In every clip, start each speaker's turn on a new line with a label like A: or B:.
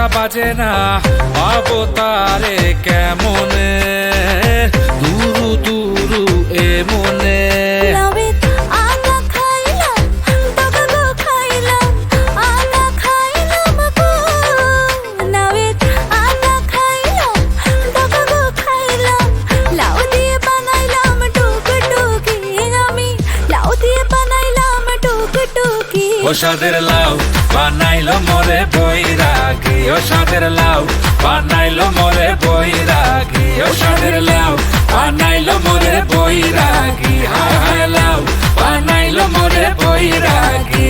A: একতারা বাজে না? অবতারে কেমনে? দুরু দুরু এ মনে
B: খাইলাম লাউ
A: বানাইলো মরে বৈরাগী ও সাদের লাউ বানাইলো মরে বৈরাগী। ও সাদের লাউ বানাইলো মরে বৈরাগী। হায় হায় লাউ বানাইলো মরে বৈরাগী।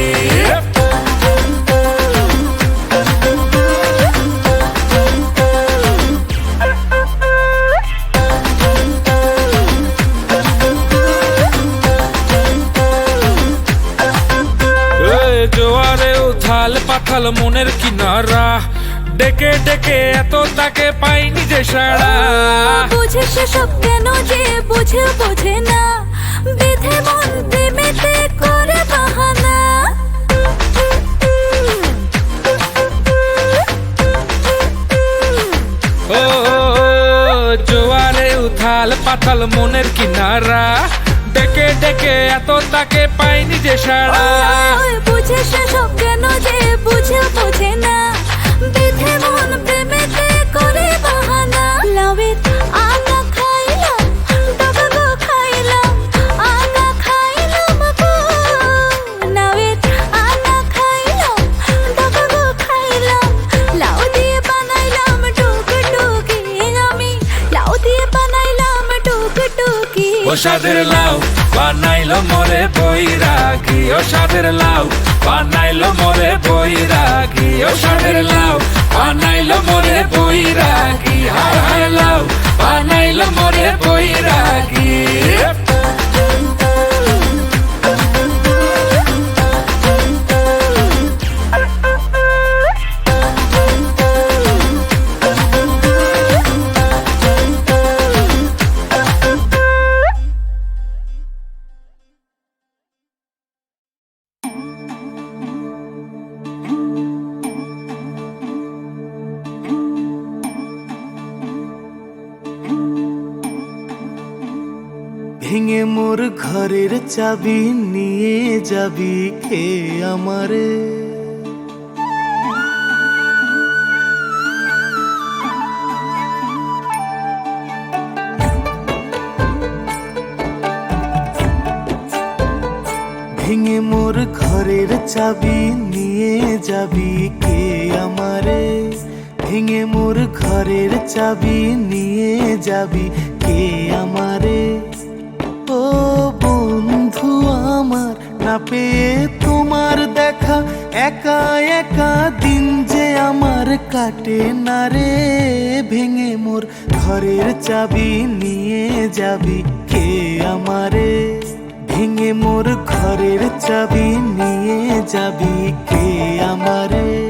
A: এ জোয়ারে উথাল পাথাল মনের কিনারা ডেকে ডেকে এত তাকে পাইনি যে সারা
B: বুঝে সেসব কেন যে বুঝে বোঝে না। বেঁধে মন প্রেমেতে করে বাহানা।
A: ও জোয়ারে উথাল পাথাল মনের কিনারা। ডেকে ডেকে এত তাকে পাইনি যে সারা
B: বুঝে সেসব কেন যে বুঝে বোঝে না।
A: বানাইলো মরে বৈরাগী ও সাদের লাউ, বানাইলো মরে বৈরাগী ও সাদের লাউ, বানাইলো মরে বৈরাগী হায় হায় লাউ, বানাইলো মরে বৈরাগী।
C: ভেঙে মোর ঘরের চাবি নিয়ে যাবি কে আমারে? ভেঙে মোর ঘরের চাবি নিয়ে যাবি কে আমারে? ভেঙে মোর ঘরের চাবি নিয়ে যাবি কে আমারে? না পেয়ে তোমার দেখা, একা একা দিন যে আমার কাটে না রে। ভেঙে মোর ঘরের চাবি নিয়ে যাবি কে আমারে? ভেঙে মোর ঘরের চাবি নিয়ে যাবি কে আমারে?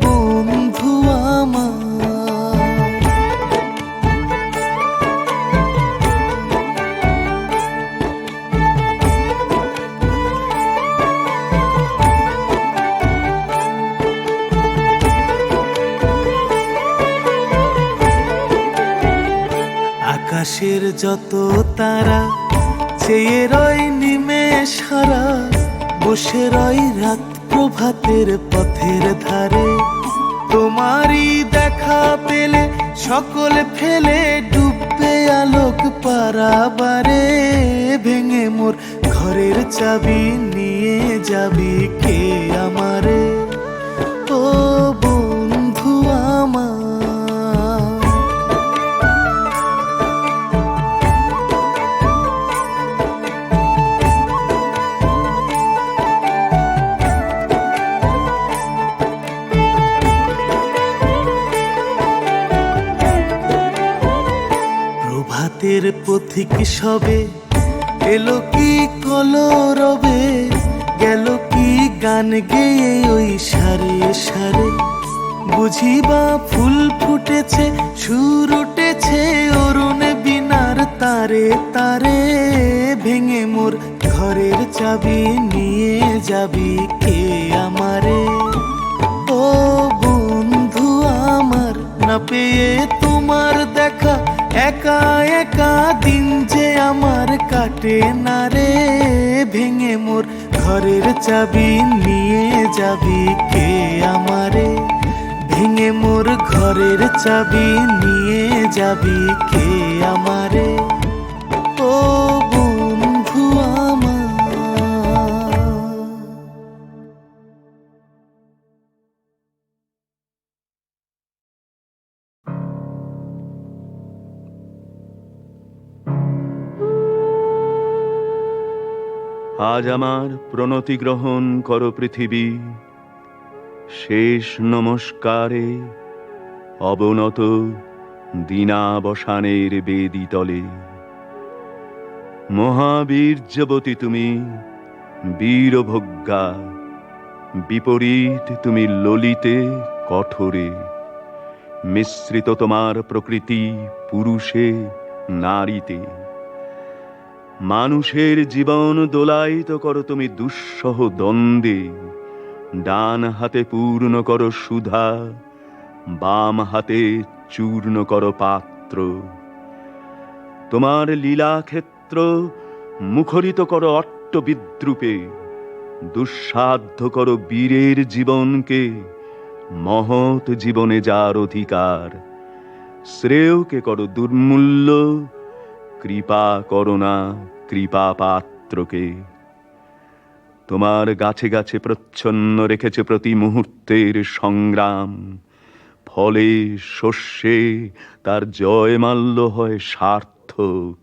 C: যত তারা চেয়ে রয় নিমেষ হারা, বসে রয় রাত প্রভাতের পথের ধারে। তোমারই দেখা পেলে সকল ফেলে ডুববে আলোক পারাবারে। ভেঙে মোর ঘরের চাবি নিয়ে যাবি কে আমারে? ও পথিক সবে? এলো কি রবে গেল কি গান গেয়ে ওই সারে সারে? বুঝিবা ফুল ফুটেছে, সুর উঠেছে, অরুণ বিনার তারে তারে। ভেঙে মোর ঘরের চাবি নিয়ে যাবি কে আমারে? ও বন্ধু আমার, না পেয়ে তোমার দেখা একা একা দিন যে আমার কাটে না রে, ভেঙে মোর ঘরের চাবি নিয়ে যাবি কে আমারে? ভেঙে মোর ঘরের চাবি নিয়ে যাবি কে আমারে? ও
D: আজ আমার প্রণতি গ্রহণ করো পৃথিবী। শেষ নমস্কারে অবনত দিনাবসানের বেদি তলে। মহাবীর্যবতী তুমি বীরভোগ্যা বিপরীত তুমি ললিতে কঠোরে। মিশ্রিত তোমার প্রকৃতি পুরুষে নারীতে। মানুষের জীবন দোলায়িত করো তুমি দুঃসহ দ্বন্দ্বে। ডান হাতে পূর্ণ করো সুধা, বাম হাতে চূর্ণ করো পাত্র। তোমার লীলাক্ষেত্র মুখরিত করো অট্ট বিদ্রুপে, দুঃসাধ্য করো বীরের জীবনকে, মহৎ জীবনে যার অধিকার। শ্রেয়কে করো দুর্মূল্য কৃপা করোনা কৃপা পাত্রকে। তোমার গাছে গাছে প্রচ্ছন্ন রেখেছে প্রতি মুহূর্তের সংগ্রাম। ফলে শস্যে তার জয়মাল্য হয় সার্থক।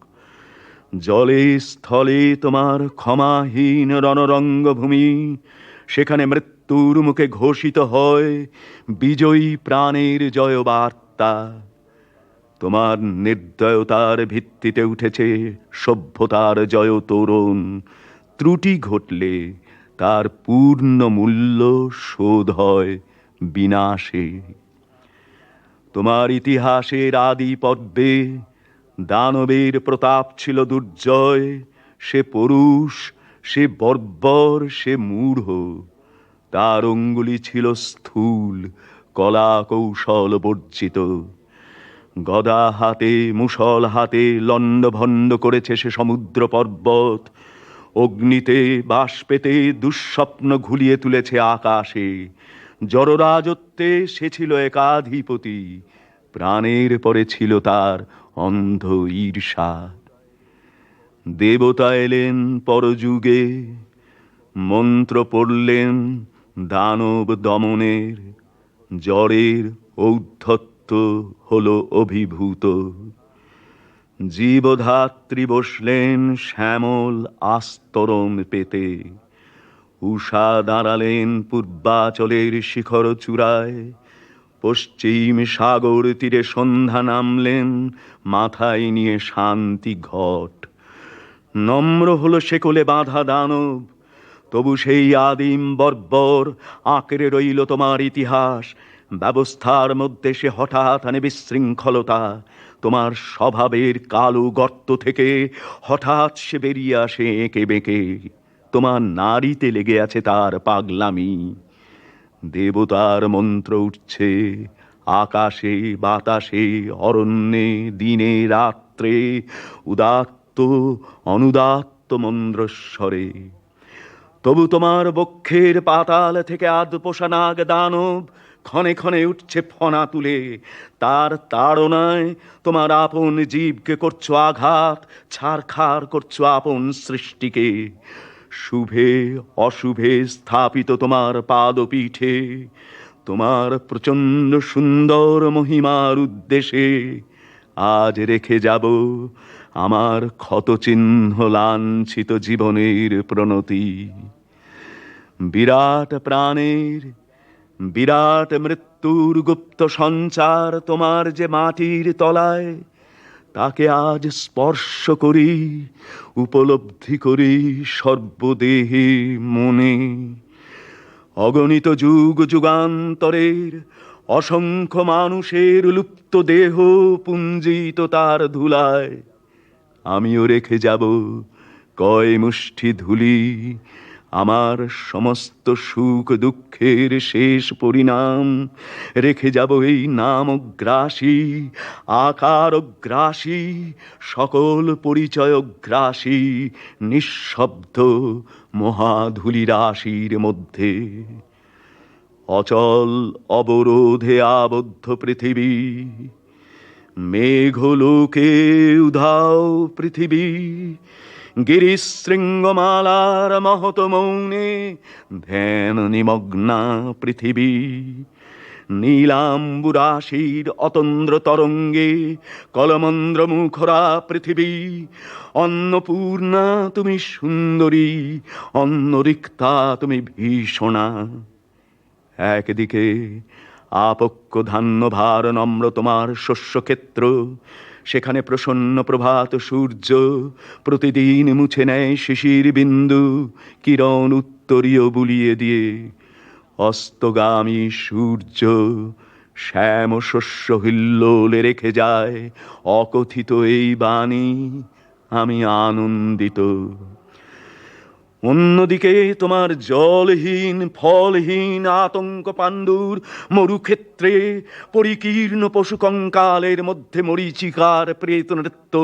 D: জলে স্থলে তোমার ক্ষমাহীন রণরঙ্গভূমি, সেখানে মৃত্যুর মুখে ঘোষিত হয় বিজয়ী প্রাণের জয় বার্তা তোমার নির্দয়তার ভিত্তিতে উঠেছে সভ্যতার জয় তোরণ। ত্রুটি ঘটলে তার পূর্ণ মূল্য শোধ হয় বিনাশে। তোমার ইতিহাসের আদি পদ্মে দানবের প্রতাপ ছিল দুর্জয়। সে পরুষ, সে বর্বর, সে মূঢ়। তার অঙ্গুলি ছিল স্থূল কলা কৌশল বর্জিত। গদা হাতে মুসল হাতে লণ্ডভণ্ড করেছে সে সমুদ্র পর্বত। অগ্নিতে বাষ্পেতে দুঃস্বপ্ন ঘুলিয়ে তুলেছে আকাশে। জররাজত্বে সে ছিল একাধিপতি, প্রাণের পরে ছিল তার অন্ধ ঈর্ষা। দেবতা এলেন পরযুগে, মন্ত্র পড়লেন দানব দমনের, জ্বরের ঔদ্ধত্য হলো অভিভূত। জীবধাত্রী বসলেন শ্যামল আস্তরণ পেতে। উষা দাঁড়ালেন পূর্বাচলের শিখর চূড়ায়। পশ্চিম সাগর তীরে সন্ধ্যা নামলেন, মাথায় নিয়ে শান্তি ঘট। নম্র হল সেকলে বাঁধা দানব, তবু সেই আদিম বর্বর, আঁকড়ে রইল তোমার ইতিহাস। ব্যবস্থার মধ্যে সে হঠাৎ আনে বিশৃঙ্খলতা। তোমার স্বভাবের কালো গর্ত থেকে হঠাৎ সে বেরিয়ে আসে এঁকে বেঁকে। তোমার নারীতে লেগে আছে তার পাগলামি। দেবতার মন্ত্র উঠছে, আকাশে, বাতাসে, অরণ্যে, দিনে, রাত্রে, উদাত্ত, অনুদাত্ত মন্দ্রস্বরে। তবু তোমার বক্ষের পাতাল থেকে আদ পোষা নাগ দানব ক্ষণে ক্ষণে উঠছে ফনা তুলে। তার তাড়নায় তোমার আপন জীবকে করছ আঘাত, ছাড়খাড় করছ আপন সৃষ্টিকে। শুভে, অশুভে স্থাপিত তোমার পাদপীঠে, তোমার প্রচণ্ড সুন্দর মহিমার উদ্দেশ্যে আজ রেখে যাব আমার ক্ষতচিহ্ন লাঞ্ছিত জীবনের প্রণতি। বিরাট প্রাণের বিরাট মৃত্যুর গুপ্ত সঞ্চার তোমার যে মাটির তলায়, তাকে আজ স্পর্শ করি, উপলব্ধি করি সর্বদেহে মনে। অগণিত যুগ যুগান্তরের অসংখ্য মানুষের লুপ্ত দেহ পুঞ্জিত তার ধুলায়, আমিও রেখে যাব কয় মুষ্টি ধুলি আমার সমস্ত সুখ দুঃখের শেষ পরিণাম। রেখে যাব এই নামগ্রাসী, আকারগ্রাসী, সকল পরিচয় পরিচয়গ্রাসী, নিঃশব্দ মহাধুলি রাশির মধ্যে। অচল অবরোধে আবদ্ধ পৃথিবী, মেঘলোকে উধাও পৃথিবী গিরিশৃঙ্গমালার মহত মৌনে ধ্যান নিমগ্না পৃথিবী। নীলাম্বুরাশির অতন্দ্র তরঙ্গে কলমন্দ্র মুখরা পৃথিবী। অন্নপূর্ণা, তুমি সুন্দরী, অন্নরিক্তা, তুমি ভীষণা। একদিকে আপক্ষ ধান্য ভার নম্র তোমার শস্যক্ষেত্র সেখানে প্রসন্ন প্রভাত সূর্য প্রতিদিন মুছে নেয় শিশির বিন্দু, কিরণ উত্তরীয় বুলিয়ে দিয়ে। অস্তগামী সূর্য শ্যাম শস্য হিল্লোলে রেখে যায়, অকথিত এই বাণী আমি আনন্দিত। অন্যদিকে তোমার জলহীন, ফলহীন আতঙ্ক পাণ্ডুর মরুক্ষেত্রে পরিকীর্ণ পশু কঙ্কালের মধ্যে মরিচিকার প্রেত নৃত্য।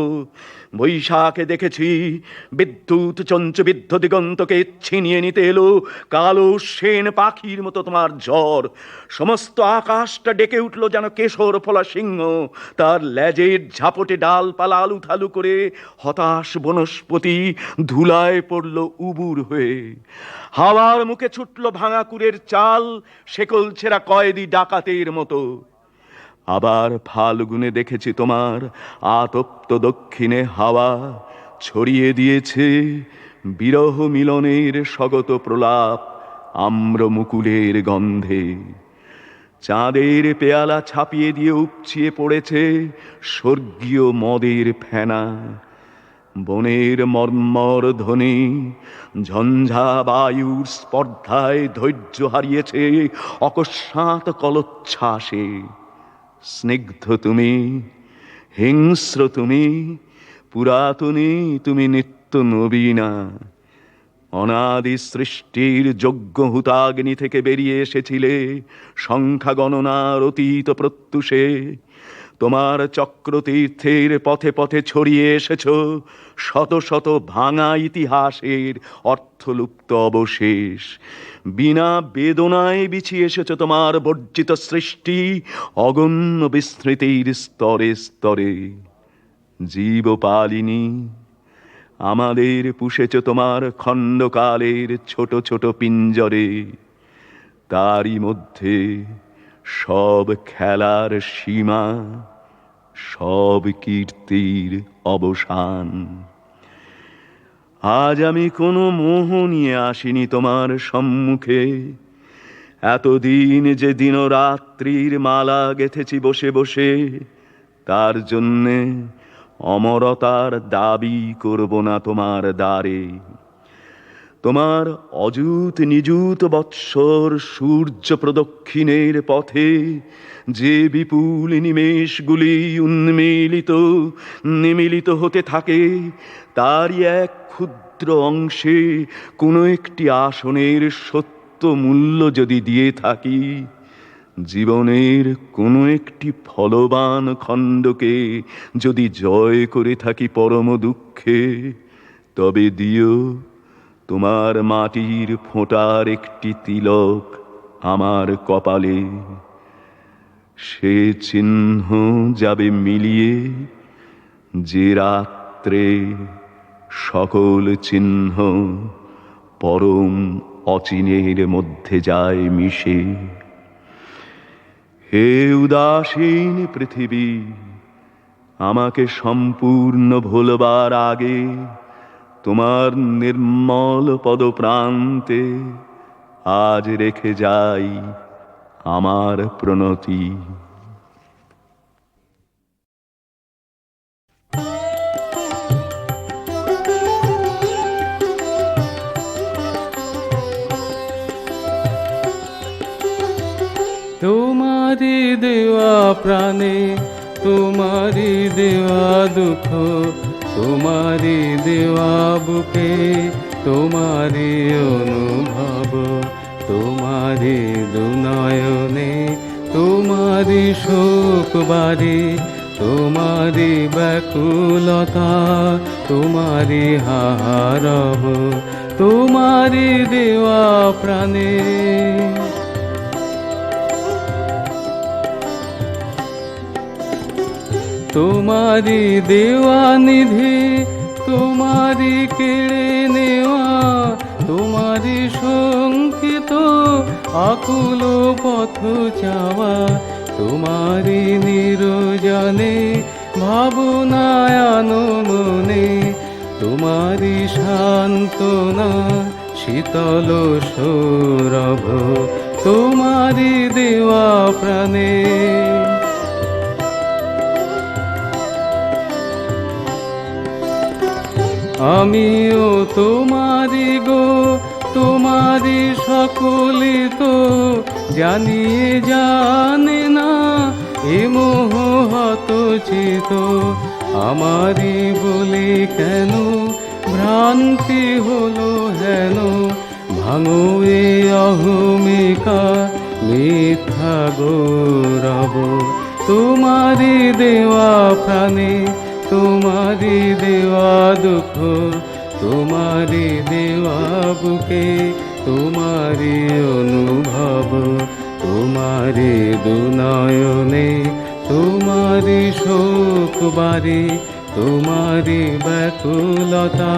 D: বৈশাখে দেখেছি বিদ্যুৎ চঞ্চবিদ্ধ দিগন্তকে ছিনিয়ে নিতে এলো কালো সেন পাখির মতো তোমার জ্বর। সমস্ত আকাশটা ডেকে উঠল যেন কেশর ফলা সিংহ। তার লেজের ঝাপটে ডালপালা আলু থালু করে হতাশ বনস্পতি ধুলায় পড়ল উবুর হয়ে। হাওয়ার মুখে ছুটল ভাঙা কুরের চাল, শেকল ছেঁড়া কয়েদি ডাকাতের মতো। আবার ফাল্গুনে দেখেছি তোমার আতপ্ত দক্ষিণে হাওয়া ছড়িয়ে দিয়েছে। বিরহ মিলনের স্বগত প্রলাপ আম্র মুকুলের গন্ধে। চাঁদের পেয়ালা ছাপিয়ে দিয়ে উপচিয়ে পড়েছে স্বর্গীয় মদের ফেনা। বনের মর্মর ধ্বনি, ঝঞ্ঝা বায়ুর স্পর্ধায় ধৈর্য হারিয়েছে অকস্মাৎ কলোচ্ছ্বাসে। স্নিগ্ধ তুমি, হিংস্র তুমি, পুরাতনী তুমি নিত্য নবীনা। অনাদি সৃষ্টির যজ্ঞ হুতাগ্নি থেকে বেরিয়ে এসেছিলে সংখ্যা গণনার অতীত প্রত্যুষে। তোমার চক্রতীর্থের পথে পথে ছড়িয়ে এসেছ। শত শত ভাঙা ইতিহাসের অর্থলুপ্ত অবশেষ। বিনা বেদনায় বিছিয়ে এসেছ তোমার বর্জিত সৃষ্টি অগণ্য বিস্মৃতির স্তরে স্তরে। জীবপালিনী, আমাদের পুষেছ তোমার খণ্ডকালের ছোট ছোট পিঞ্জরে। তারই মধ্যে সব খেলার সীমা, সব কীর্তির অবসান। আজ আমি কোনো মোহ নিয়ে আসিনি তোমার সম্মুখে। এতদিন যে দিনরাত্রির মালা গেথেছি বসে বসে, তার জন্যে অমরতার দাবি করব না তোমার দ্বারে। তোমার অযুত নিযুত বৎসর সূর্য প্রদক্ষিণের পথে যে বিপুল নিমেষগুলি উন্মিলিত, নিমিলিত হতে থাকে, তারই এক ক্ষুদ্র অংশে কোনো একটি আসনের সত্য মূল্য যদি দিয়ে থাকি, জীবনের কোনো একটি ফলবান খণ্ডকে যদি জয় করে থাকি পরম দুঃখে, তবে দিও তোমার মাটির ফোঁটার একটি তিলক আমার কপালে। সে চিহ্ন যাবে মিলিয়ে যে রাত্রে সকল চিহ্ন পরম অচিনের মধ্যে যায় মিশে। হে উদাসীন পৃথিবী, আমাকে সম্পূর্ণ ভুলবার আগে তোমার নির্মল পদপ্রান্তে আজ রেখে যাই আমার প্রণতি।
E: তোমারি দেওয়া প্রাণে তোমারি দেওয়া দুঃখ তোমারি দেওয়া বুকে তোমারি অনুভব, তোমারি দুনয়নে, তোমারি শোক বাড়ি তোমারি ব্যাকুলতা, তোমারি হাহারব, তোমারি দেওয়া প্রাণে। তোমারি দেওয়া নিধি, তোমারি কেড়ে নেওয়া, তোমারি শঙ্কিত আকুল পথ চাওয়া, তোমারি নিরজনে ভাবনায়ান মনে তোমারি সান্ত্বনা শীতল সৌরভ, তোমারি দেওয়া প্রাণে। আমিও তোমারি গো, তোমারি সকলে তো জানিয়ে জানে না, এ মোহ হত চিত আমারি বলে কেন, ভ্রান্তি হলো হেন? ভাঙো এ অহমিকা, মিথ্যা গৌরব। তোমারি দেওয়া প্রাণে তোমারি দেওয়া দুঃখ, তোমারি দেওয়া বুকে, তোমারি অনুভব, তোমারি দুনয়নে, তোমারি শোক বাড়ি, তোমারি ব্যাকুলতা,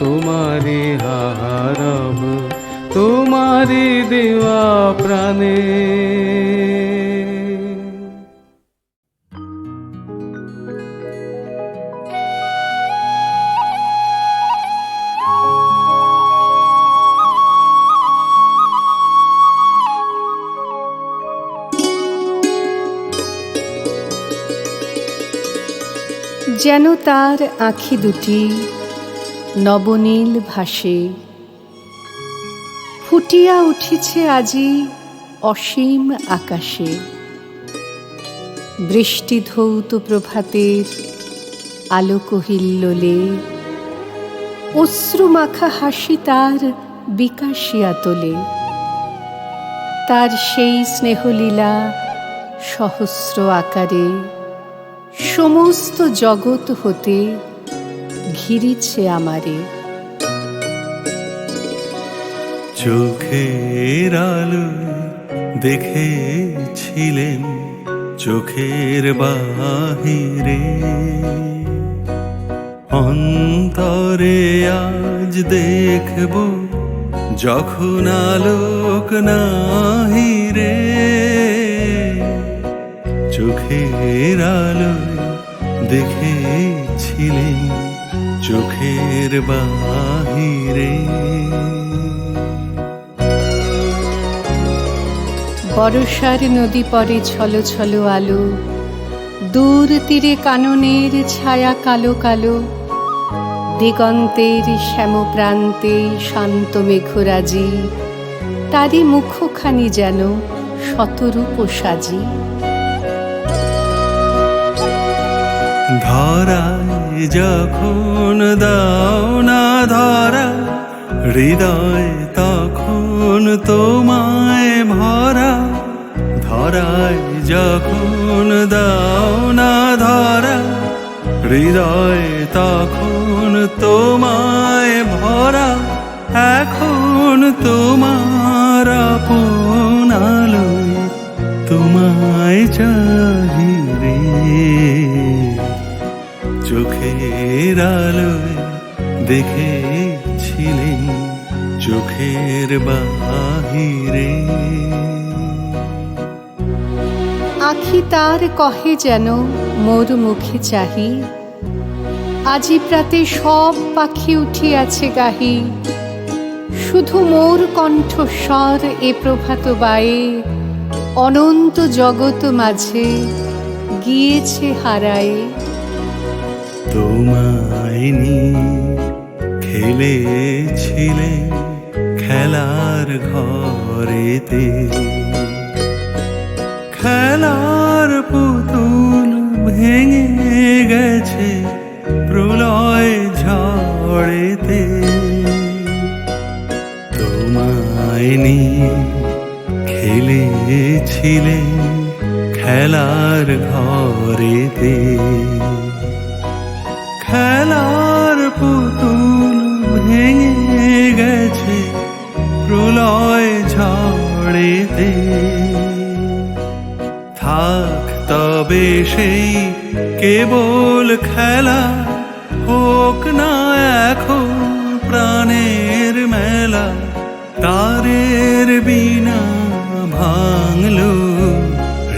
E: তোমারি হাহারব তোমারি দেওয়া প্রাণে।
F: যেন তার আঁখি দুটি নবনীল ভাসে। ফুটিয়া উঠিছে আজি অসীম আকাশে। বৃষ্টি ধৌত প্রভাতের আলোক হিল্লোলে অশ্রু মাখা হাসি তার বিকাশিয়া তোলে। তার সেই স্নেহলীলা সহস্র আকারে। সমস্ত জগৎ হতে ঘিরিছে আমারে।
G: চোখের আলো দেখেছিলেন চোখের বাহিরে। অন্তরে আজ দেখব যখন আলোক নাহিরে চোখের আলো দেখেছিলেন চোখের বাহিরে।
F: বরষার নদী পরে ছলো ছলো আলো, দূর তীরে কাননের ছায়া কালো কালো, দিগন্তের শ্যাম শ্যামপ্রান্তে শান্ত মেঘরাজি, তারই মুখখানি যেন শতরূপ সাজি
G: ধরায় যখন দাও না ধরা, হৃদয় তখন তোমায় ভরা। ধরা ধরায় যখন দাও না ধরা, হৃদয় তখন তোমায় ভরা। এখন তোমার আপন আলোয় তোমায় চাহি রে চোখের আলোয় দেখেছিলেন চোখের বাহিরে।
F: আখি তার কহে যেন, মোর মুখে চাহি। আজি প্রাতে সব পাখি উঠিয়াছে গাহি। শুধু মোর কণ্ঠস্বর এ প্রভাত বায়ে, অনন্ত জগত মাঝে গিয়েছে হারায়ে।
G: তোমায় নিয়ে খেলেছিলে খেলার ঘরেতে। খেলার পুতুল ভেঙে গেছে প্রলয় ঝড়েতে। তোমায় নিয়ে খেলেছিলে খেলার ঘরেতে। খেলার পুতুল ভেঙে গেছে প্রলয় ঝড়েতে। থাক তবে সেই কেবল খেলা হোক না এখন প্রাণের মেলা, তারের বিনা ভাঙলো,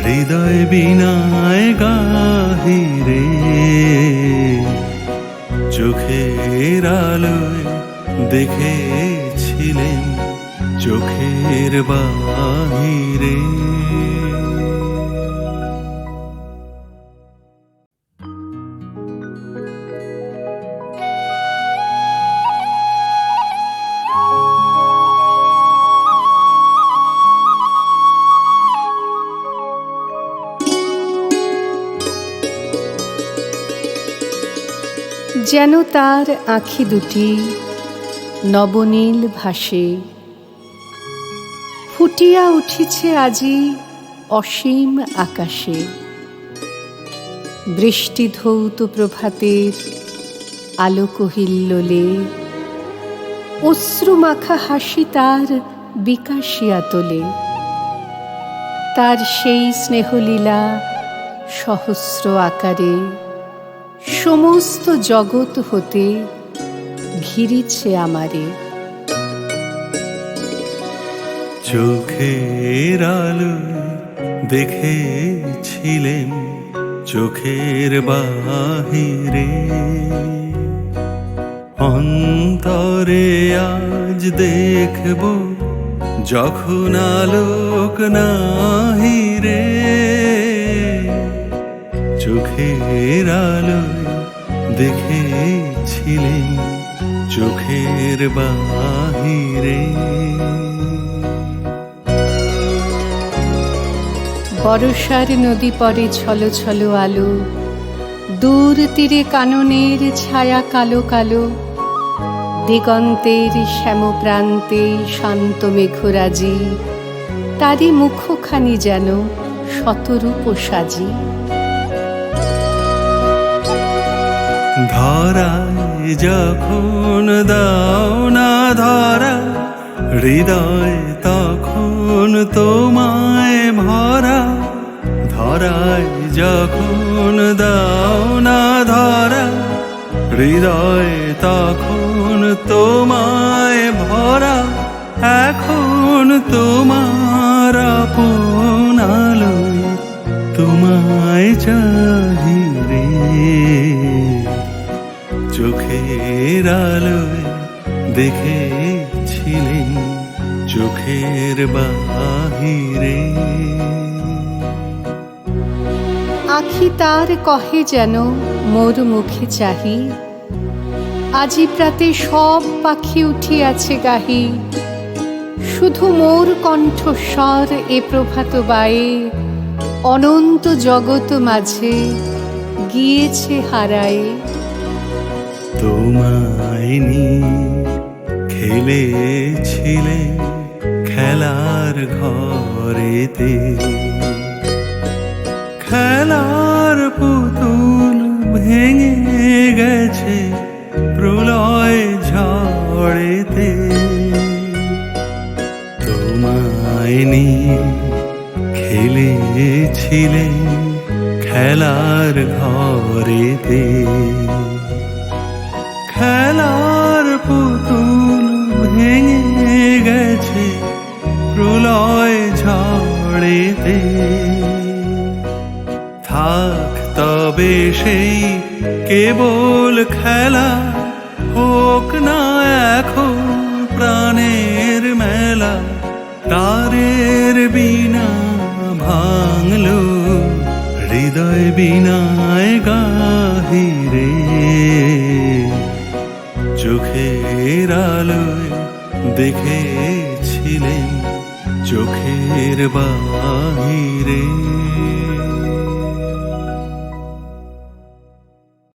G: হৃদয় বিনায় গাহিরে দেখেছিলেন চোখের বাহিরে।
F: যেন তার আঁখি দুটি নবনীল ভাসে। ফুটিয়া উঠিছে আজি অসীম আকাশে। বৃষ্টি ধৌত প্রভাতের আলোক হিল্লোলে অশ্রু মাখা হাসি তার বিকাশিয়া তোলে। তার সেই স্নেহলীলা সহস্র আকারে, সমস্ত জগৎ হতে ঘিরিছে আমারে।
G: চোখের আলোয় দেখেছিলেন চোখের বাহিরে। অন্তরে আজ দেখব যখন আলোক নাহিরে চোখের আলোয় দেখেছিলেন চোখের বাহিরে।
F: বরষার নদী পরে ছলো ছলো আলো দূর তীরে কাননের ছায়া কালো কালো দিগন্তের শ্যামপ্রান্তে শান্ত মেঘরাজি তারই মুখখানি যেন শতরূপ সাজি।
G: ধরায় যখন দাও না ধরা, হৃদয় তখন তোমায় ভরা। ধরায় যখন দাও না ধরা, হৃদয় তখন তোমায় ভরা। এখন তোমার আপন তোমায় চাহি রে চোখের আলোয় দেখেছিলেন চোখের বাহিরে?
F: আখি তার কহে যেন, মোর মুখে চাহি। আজি প্রাতে সব পাখি উঠিয়াছে গাহি। শুধু মোর কণ্ঠস্বর এ প্রভাত বায়ে, অনন্ত জগত মাঝে গিয়েছে হারায়ে।
G: তোমায় নিয়ে খেলেছিলে খেলার ঘরেতে। খেলার পুতুল ভেঙে গেছে প্রলয় ঝড়েতে। তোমায় নিয়ে খেলেছিলেন খেলার ঘরেতে। খেলার পুতুল ভেঙে গেছে প্রলয় ঝড়েতে। থাক তবে সেই কেবল খেলা হোক না এখন প্রাণের মেলা। তারের বিনা ভাঙলো, হৃদয় বিনায় গাহিরে দেখেছিলেন চোখের বাহিরে?